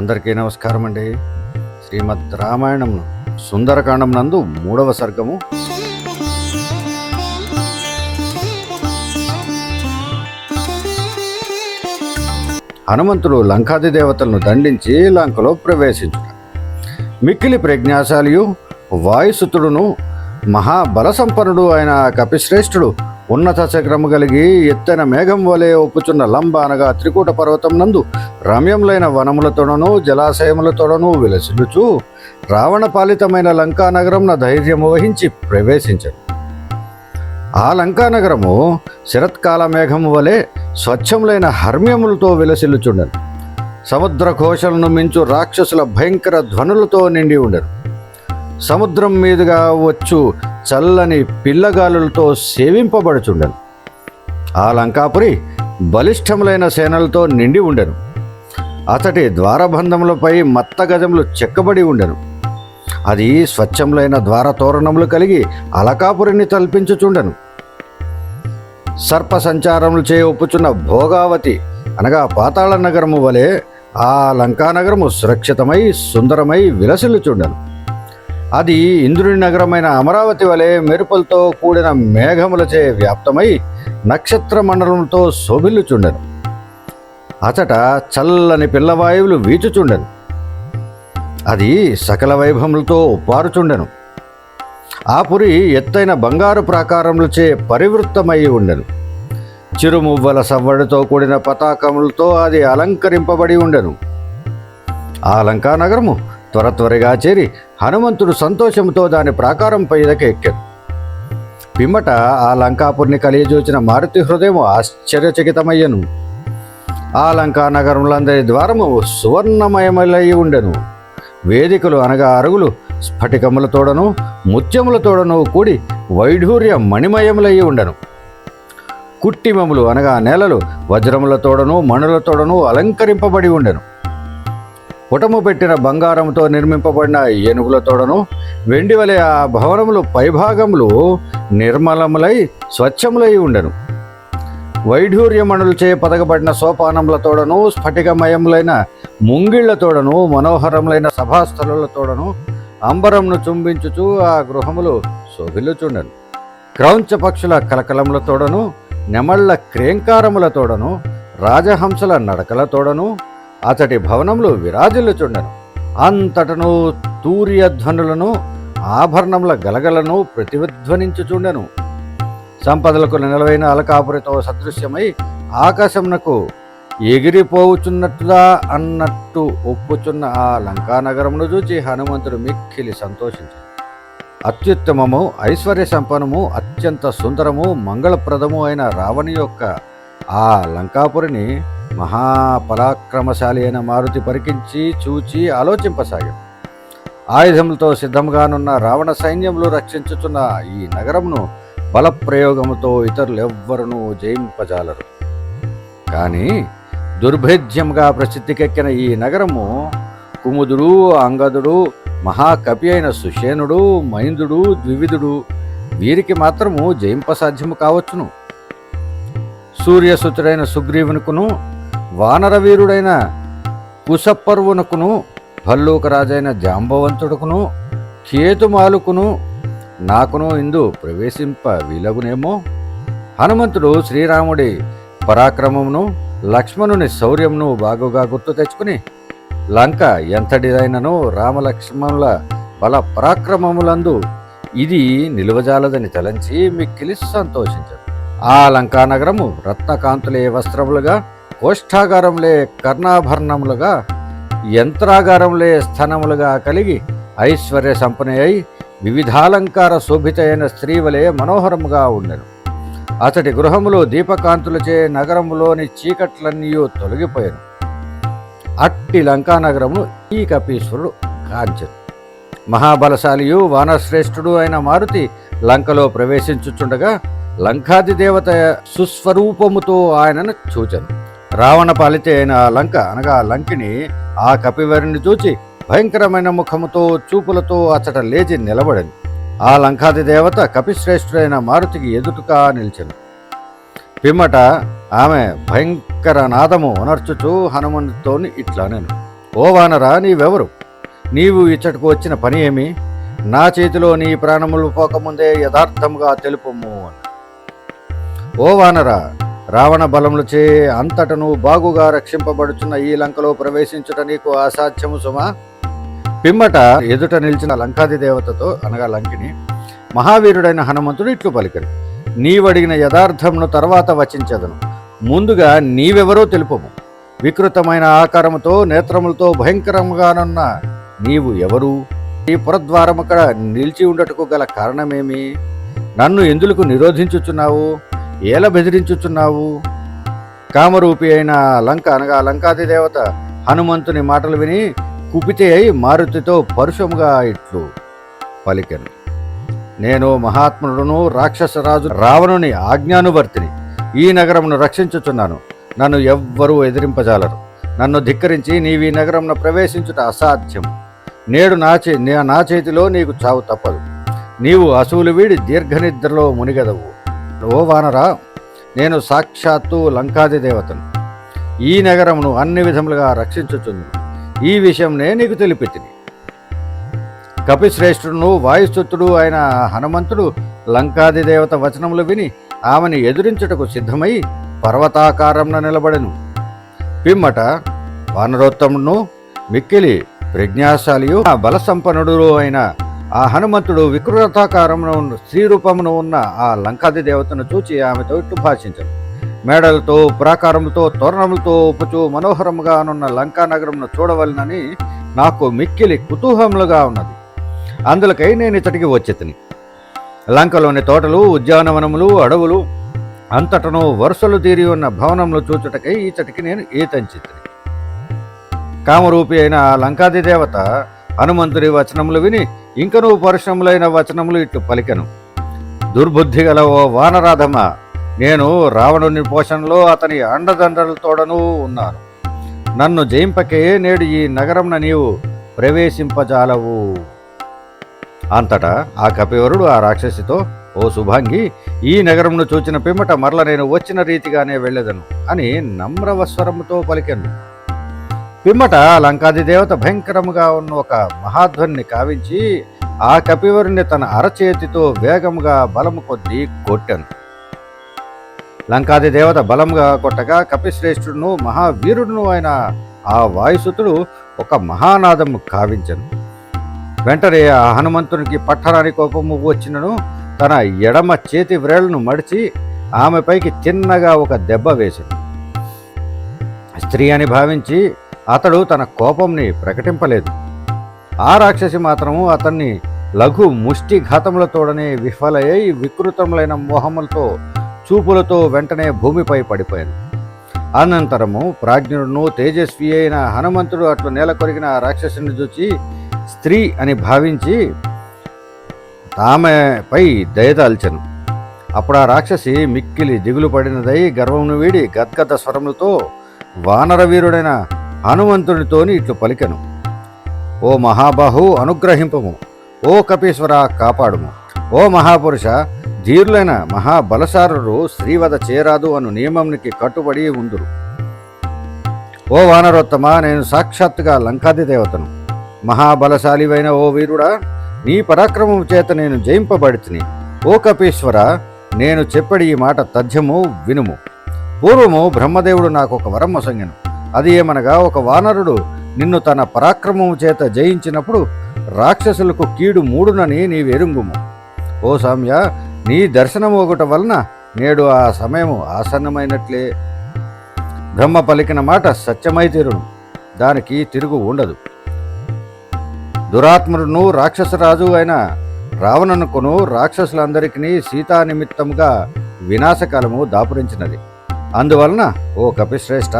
అందరికీ నమస్కారం అండి. శ్రీమద్ రామాయణం సుందరకాండం నందు మూడవ సర్గము. హనుమంతుడు లంకాది దేవతలను దండించి లంకలో ప్రవేశించుట. మిక్కిలి ప్రజ్ఞాశాలియు వాయుసుతుడును మహాబలసంపన్నుడు అయిన కపిశ్రేష్ఠుడు ఉన్నత చక్రము కలిగి ఎత్తైన మేఘం వలె ఒప్పుచున్న లంబ అనగా త్రికూట పర్వతం నందు రమ్యములైన వనములతోడను జలాశయములతోడను విలసిల్లుచు రావణ పాలితమైన లంకా నగరంన ధైర్యము వహించి ప్రవేశించాడు ఆ లంకా నగరము శరత్కాల మేఘము వలె స్వచ్ఛములైన హర్మ్యములతో విలసిల్లుచుండను. సముద్ర ఘోషలను మించు రాక్షసుల భయంకర ధ్వనులతో నిండి ఉండను. సముద్రం మీదుగా వచ్చు చల్లని పిల్లగాలులతో సేవింపబడుచుండెను. ఆ లంకాపురి బలిష్టములైన సేనలతో నిండి ఉండెను. అతడి ద్వారబంధములపై మత్త గజములు చెక్కబడి ఉండెను. అది స్వచ్ఛములైన ద్వార తోరణములు కలిగి అలకాపురిని తల్పించుచుండెను. సర్ప సంచారములు చే ఒప్పుచున్న భోగావతి అనగా పాతాళ నగరము వలె ఆ లంకానగరము సురక్షితమై సుందరమై విలసిల్లుచుండెను. అది ఇంద్రుని నగరమైన అమరావతి వలె మెరుపులతో కూడిన మేఘములచే వ్యాప్తమై నక్షత్ర మండలంతో శోభిల్లుచుండెను. అచట చల్లని పిల్లవాయువులు వీచుచుండెను. అది సకల వైభవములతో ఉప్పారుచుండెను ఆ పురి ఎత్తైన బంగారు ప్రాకారములచే పరివృత్తమై ఉండెను. చిరుమువ్వల సవ్వడితో కూడిన పతాకములతో అది అలంకరింపబడి ఉండెను. ఆ లంకా నగరము త్వర త్వరగా చేరి హనుమంతుడు సంతోషంతో దాని ప్రాకారంపై ఇదకి ఎక్కాడు. పిమ్మట ఆ లంకాపురిని కలియజూచిన మారుతి హృదయం ఆశ్చర్యచకితమయ్యను. ఆ లంకా నగరములందరి ద్వారము సువర్ణమయమలై ఉండెను. వేదికలు అనగా అరుగులు స్ఫటికములతోడను ముత్యములతోడను కూడి వైఢూర్య మణిమయములై ఉండెను. కుట్టిమములు అనగా నేలలు వజ్రములతోడను మణులతోడను అలంకరింపబడి ఉండెను. పుటము పెట్టిన బంగారంతో నిర్మింపబడిన ఏనుగులతోడను వెండి వలె ఆ భవనములు పైభాగములు నిర్మలములై స్వచ్ఛములై ఉండెను. వైఢూర్యమణులచే పదగబడిన సోపానములతోడను స్ఫటికమయములైన ముంగిళ్ళతోడను మనోహరములైన సభాస్థలులతోడను అంబరంను చుంబించుచు ఆ గృహములు శోభిల్లుచుండెను క్రౌంచ పక్షుల కలకలములతోడను నెమళ్ళ క్రేంకారములతోడను రాజహంసల నడకలతోడను అతడి భవనములు చూడను. అంతటను తూర్యధ్వనులను ఆభరణముల గలగలను ప్రతిధ్వనించుచుండెను సంపదలకు నిలవైన అలకాపురితో సదృశ్యమై ఆకాశమునకు ఎగిరిపోవుచున్నట్టుదా అన్నట్టు ఒప్పుచున్న ఆ లంకానగరమును చూచి హనుమంతుడు మిక్కిలి సంతోషించాడు. అత్యుత్తమము ఐశ్వర్య సంపన్నము అత్యంత సుందరము మంగళప్రదము అయిన రావణి యొక్క ఆ లంకాపురిని మహాపరాక్రమశాలి అయిన మారుతి పరికించి చూచి ఆలోచింపసాగాడు. ఆయుధములతో సిద్ధంగానున్న రావణ సైన్యములు రక్షించుచున్న ఈ నగరమును బలప్రయోగముతో ఇతరులు జయింపజాలరు. కానీ దుర్భేద్యంగా ప్రసిద్ధికెక్కిన ఈ నగరము కుముదుడు అంగదుడు మహాకవి అయిన సుషేనుడు మైందుడు ద్వివిధుడు వీరికి మాత్రము జయింపసాధ్యము కావచ్చును. సూర్యసుతుడైన సుగ్రీవునికును వానరవీరుడైన కుశపర్వునకును భల్లూకరాజైన జాంబవంతుడుకును కేతుమాలుకును నాకును ఇందు ప్రవేశింప వీలగునేమో? హనుమంతుడు శ్రీరాముడి పరాక్రమమును లక్ష్మణుని శౌర్యమును బాగుగా గుర్తు తెచ్చుకుని లంక ఎంతటిదైనను రామలక్ష్మణుల బల పరాక్రమములందు ఇది నిలువజాలదని తలంచి మిక్కిలి సంతోషించారు ఆ లంకానగరము రత్నకాంతులే వస్త్రములుగా కోష్ఠాగారంలే కర్ణాభరణములుగా యంత్రాగారంలే స్థనములుగా కలిగి ఐశ్వర్య సంపన్న అయి వివిధాలంకార శోభితైన స్త్రీవలే మనోహరముగా ఉండెను. అతడి గృహములో దీపకాంతులచే నగరములోని చీకట్లన్నీ తొలగిపోయాను. అట్టి లంకా నగరమును ఈ కపీశ్వరుడు కాంచెను మహాబలశాలియు వానశ్రేష్ఠుడు అయిన మారుతి లంకలో ప్రవేశించుచుండగా లంకాది దేవత సుస్వరూపముతో ఆయనను చూచను. రావణ పాలితైన ఆ లంక అనగా లంకిని ఆ కపివరిని చూచి భయంకరమైన ముఖముతో చూపులతో అచ్చట లేచి నిలబడింది ఆ లంకాది దేవత కపిశ్రేష్ఠుడైన మారుతికి ఎదుటుగా నిలిచెను. పిమ్మట ఆమె భయంకర నాదము ఉనర్చుచూ హనుమంతుతోని ఇట్లా నేను ఓ వానరా నీవెవరు? నీవు ఇచ్చటకు వచ్చిన పని ఏమి? నా చేతిలో నీ ప్రాణములు పోకముందే యథార్థముగా తెలుపుము అని. ఓ వానరా రావణ బలములచే అంతటను బాగుగా రక్షింపబడుచున్న ఈ లంకలో ప్రవేశించుట నీకు అసాధ్యము సుమా. పిమ్మట ఎదుట నిలిచిన లంకాది దేవతతో అనగా లంకిని మహావీరుడైన హనుమంతుడు ఇట్లు పలికను. నీవడిగిన యథార్థమును తర్వాత వచించదను. ముందుగా నీవెవరో తెలుపము. వికృతమైన ఆకారముతో నేత్రములతో భయంకరంగానున్న నీవు ఎవరు? ఈ పురద్వారం అక్కడ నిలిచి ఉండటకు గల కారణమేమి? నన్ను ఎందుకు నిరోధించుచున్నావు? ఎలా బెదిరించుచున్నావు? కామరూపి అయిన లంక అనగా లంకాది దేవత హనుమంతుని మాటలు విని కుపితే అయి మారుతితో పరుషముగా ఇట్లు పలికెను. నేను మహాత్ముడును రాక్షసరాజు రావణుని ఆజ్ఞానువర్తిని. ఈ నగరమును రక్షించుచున్నాను. నన్ను ఎవ్వరూ ఎదిరింపజాలరు. నన్ను ధిక్కరించి నీవి నగరంను ప్రవేశించుట అసాధ్యం. నేడు నా చే నా చేతిలో నీకు చావు తప్పదు. నీవు అసూలు వీడి దీర్ఘనిద్రలో మునిగదవు. ఓ వానరా నేను సాక్షాత్తు లంకాది దేవతను. ఈ నగరమును అన్ని విధములుగా రక్షించుచుందును. ఈ విషయంనే నీకు తెలిపితిని కపిశ్రేష్ఠుడును వాయుస్తుతుడు అయిన హనుమంతుడు లంకాది దేవత వచనములు విని ఆమెను ఎదురించుటకు సిద్ధమై పర్వతాకారంన నిలబడెను. పిమ్మట వానరోత్తమును మిక్కిలి ప్రజ్ఞాశాలియు ఆ బలసంపన్నుడు అయిన ఆ హనుమంతుడు వికృతాకారమున ఉన్న స్త్రీ రూపమున ఉన్న ఆ లంకాది దేవతను చూచి ఆమెతో ఇట్లు భాషించను. మేడలతో ప్రాకారములతో తోరణములతో ఉపుచు మనోహరముగానున్న లంకా నగరమును చూడవలనని నాకు మిక్కిలి కుతూహములుగా ఉన్నది. అందులకై నేను ఇతడికి వచ్చేతిని లంకలోని తోటలు ఉద్యానవనములు అడవులు అంతటను వరుసలు తీరి ఉన్న భవనములు చూచుటకై ఈచటికి నేను ఈతంచితిని కామరూపి అయిన ఆ లంకాది దేవత హనుమంతుడి వచనములు విని ఇంకనూ పరుషములైన వచనములు ఇట్లు పలికెను. దుర్బుద్ధి గల ఓ వానరాధమ నేను రావణుని పోషణలో అతని అండదండలతోడను ఉన్నాను. నన్ను జయింపకే నేడు ఈ నగరంన నీవు ప్రవేశింపజాలవు. అంతటా ఆ కపివరుడు ఆ రాక్షసితో ఓ శుభాంగి ఈ నగరంను చూచిన పిమ్మట మరల నేను వచ్చిన రీతిగానే వెళ్ళదను అని నమ్రవస్వరముతో పలికెను. పిమ్మట లంకాది దేవత భయంకరముగా ఉన్న ఒక మహాధ్వని కావించి ఆ కపివరుని తన అరచేతితో వేగముగా బలము కొద్దీ కొట్టాను. లంకాది దేవత బలముగా కొట్టగా కపిశ్రేష్ఠుడును మహావీరుడును అయిన ఆ వాయుసుతుడు ఒక మహానాదము కావించను. వెంటనే ఆ హనుమంతునికి పట్టరాని కోపము వచ్చినను. తన ఎడమ చేతి వ్రేళ్ళను మడిచి ఆమెపైకి చిన్నగా ఒక దెబ్బ వేశాడు స్త్రీ అని భావించి అతడు తన కోపంని ప్రకటింపలేదు. ఆ రాక్షసి మాత్రము అతన్ని లఘు ముష్టి ఘాతములతోడనే విఫలయ్యి వికృతములైన మోహములతో చూపులతో వెంటనే భూమిపై పడిపోయాను అనంతరము ప్రాజ్ఞుడును తేజస్వి అయిన హనుమంతుడు అట్లు నేల కొరిగిన రాక్షసుని చూచి స్త్రీ అని భావించి ఆమెపై దయదాల్చను అప్పుడు ఆ రాక్షసి మిక్కిలి దిగులు పడినదై గర్వమును వీడి గద్గద స్వరములతో వానర హనుమంతుడితోని హనుమంతునితోని ఇట్లు పలికెను. ఓ మహాబాహు అనుగ్రహింపము. ఓ కపీశ్వర కాపాడుము. ఓ మహాపురుష ధీరులైన మహాబలసారుడు శ్రీవద చేరాదు అను నియమంనికి కట్టుబడి ఉందురు. ఓ వానరోత్తమ నేను సాక్షాత్తుగా లంకాది దేవతను. మహాబలశాలివైన ఓ వీరుడా నీ పరాక్రమం చేత నేను జయింపబడితిని. ఓ కపీశ్వర నేను చెప్పడి ఈ మాట తథ్యము వినుము. పూర్వము బ్రహ్మదేవుడు నాకు ఒక వరం మొసంగెను. అది ఏమనగా ఒక వానరుడు నిన్ను తన పరాక్రమము చేత జయించినప్పుడు రాక్షసులకు కీడు మూడునని నీవెరుంగుము. ఓ సామ్య నీ దర్శనం ఒకట వలన నేడు ఆ సమయము ఆసన్నమైనట్లే. బ్రహ్మ పలికిన మాట సత్యమై తీరును. దానికి తిరుగు ఉండదు. దురాత్ముడును రాక్షసరాజు అయిన రావణనుకును రాక్షసులందరికీ సీతా నిమిత్తముగా వినాశకాలము దాపురించినది. అందువలన ఓ కపిశ్రేష్ఠ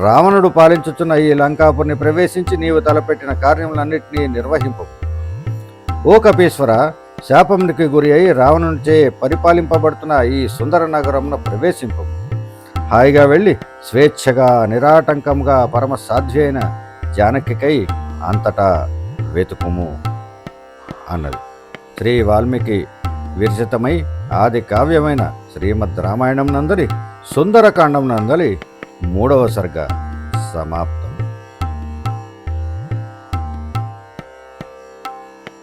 రావణుడు పాలించుచున్న ఈ లంకాపురిని ప్రవేశించి నీవు తలపెట్టిన కార్యములన్నింటినీ నిర్వహింపు. ఓ కపీశ్వర శాపమునికి గురి అయి రావణునిచే పరిపాలింపబడుతున్న ఈ సుందర నగరంను ప్రవేశింపు. హాయిగా వెళ్ళి స్వేచ్ఛగా నిరాటంకంగా పరమ సాధ్య అయిన జానకికై అంతటా వెతుకుము అన్నది. శ్రీ వాల్మీకి విరచితమై ఆది కావ్యమైన శ్రీమద్ రామాయణం నందలి సుందరకాండం నందలి మూడవ సర్గ సమాప్తం.